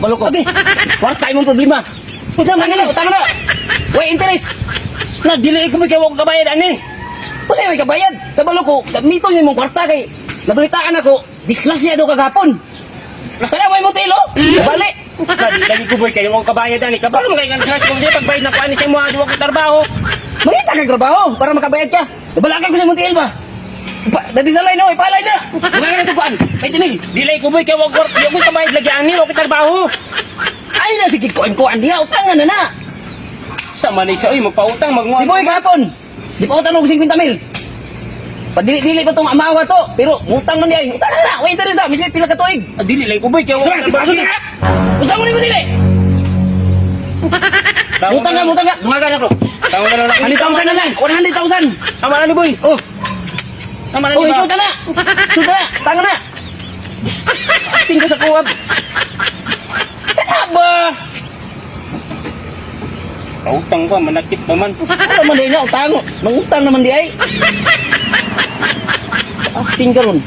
kabalo ko. Abi. Kwarta imong problema. Unsa man na, utang na. Way interest. Na dili ko kay wa ko kabayad ani. Kasi may kabayad. Kabalo ko, gamito niyo imong kwarta kay nabalitaan ako, disgrasya daw kagapon. Kaya may motelo. Balik. Na di lagi ko boy kay wa ko kabayad ani. Kabalo mo kay kan sa ko di pagbayad na ko ani sa imo di wa ko trabaho. Mangita kang trabaho para makabayad ka. Nabalakan ko sa motel ba? Pa, dati sa line, oy, palay na. Mga nga ito kuan. Ay, tinil. Dili ko boy kay wa ko di ko kabayad lagi ani wa ko trabaho. Ay, na, sige, kuan-kuan diha. Utangan na na. Sa man siya oy magpautang Si magmuha. Boy kahapon. Di pa utang ng 50 mil. Padili-dili pa tong amawa to. Pero utang man niya. Utang na na. Interest na. Misi pila ka tuig. Ah, Dili lagi ko boy kay wa ko Sir, di pa trabaho. aso Utang mo ni ko dili. Utang ka, utang ka. Mga ganap ko. Tawag na lang. 100,000 na lang. 100,000. Tama na ni boy. Oh. Tama na Oh, ni ba? isuta na. Isuta na. Na. Tingka sa kuwab. Aba. Pautang ko manakit pa man. Ano man na utang. Mangutang naman di ay. Asting ka ron.